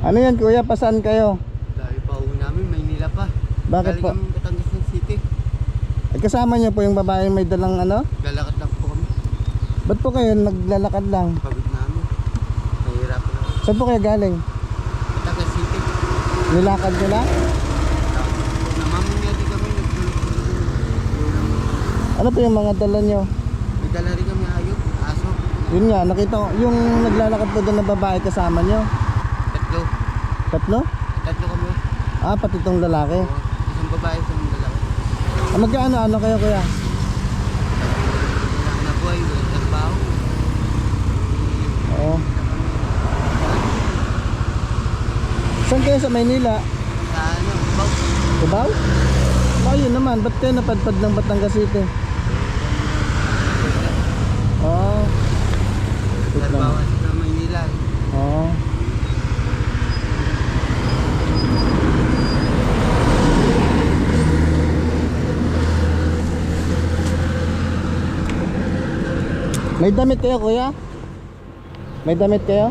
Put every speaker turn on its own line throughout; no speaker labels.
Ano yan kuya? Pasaan kayo?
Dahil pa uwi namin, Maynila pa.
Bakit
Galing
po?
kami Batangas City.
Ay, kasama niyo po yung babae may dalang ano?
Lalakad lang po kami.
Ba't po kayo naglalakad lang?
Pagod namin. Nahihirapan ako.
Saan po kayo galing?
Batangas City.
Nilakad nyo lang?
Namamanya din kami.
Ano po yung mga dala nyo?
May dala rin kami ayok, aso.
Yun nga, nakita ko, yung naglalakad po doon na babae kasama nyo.
Tatlo.
Tatlo?
Kami.
Ah, pati itong lalaki.
Oo. Isang babae, isang lalaki.
Ah, magkano ano kayo kuya?
Wala na buhay, wala trabaho.
Oo. Saan kayo sa Maynila?
Sa ano, bawt.
Cubao? Ah, yun naman. Ba't kayo napadpad ng Batangas City? Oo. Wait lang.
Trabaho sa Maynila.
Oo. May damit kayo kuya? May damit kayo?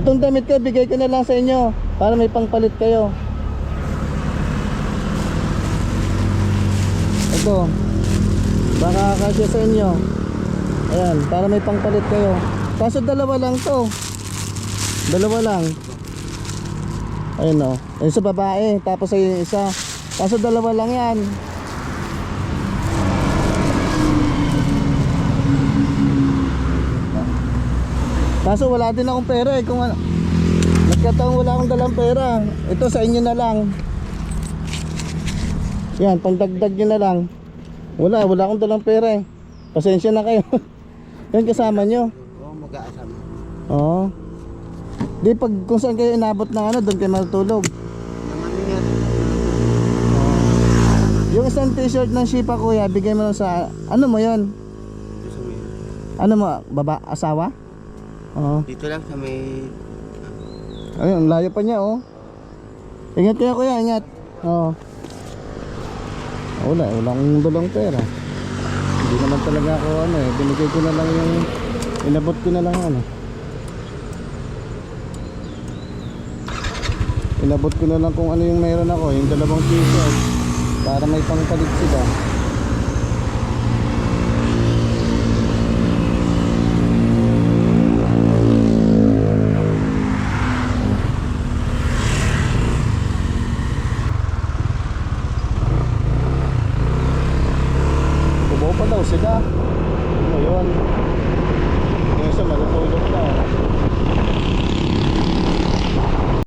Itong damit ko, bigay ko na lang sa inyo para may pangpalit kayo. Ito. Baka kasya sa inyo. Ayan, para may pangpalit kayo. Kaso dalawa lang to. Dalawa lang. Ayun o. Ayun sa babae. Tapos yung isa. Kaso dalawa lang yan. Kaso wala din akong pera eh. Kung ano. Nagkataon wala akong dalang pera. Ito sa inyo na lang. Yan, pangdagdag nyo na lang. Wala, wala akong dalang pera eh. Pasensya na kayo. Yan kasama nyo.
Oo, mag-aasama.
Oo. Di pag kung saan kayo inabot ng ano, doon kayo matutulog. Yung isang t-shirt ng Shipa kuya, bigay mo lang sa, ano mo yon? Ano mo, baba, asawa? Oo.
Dito lang sa may...
Ayun, ang layo pa niya oh. Ingat kayo kuya, ingat. Oo. Wala, wala akong dalang pera. Hindi naman talaga ako ano eh, binigay ko na lang yung, inabot ko na lang ano. Inabot ko na lang kung ano yung meron ako, yung dalawang t-shirt. Para may pangpalit sila.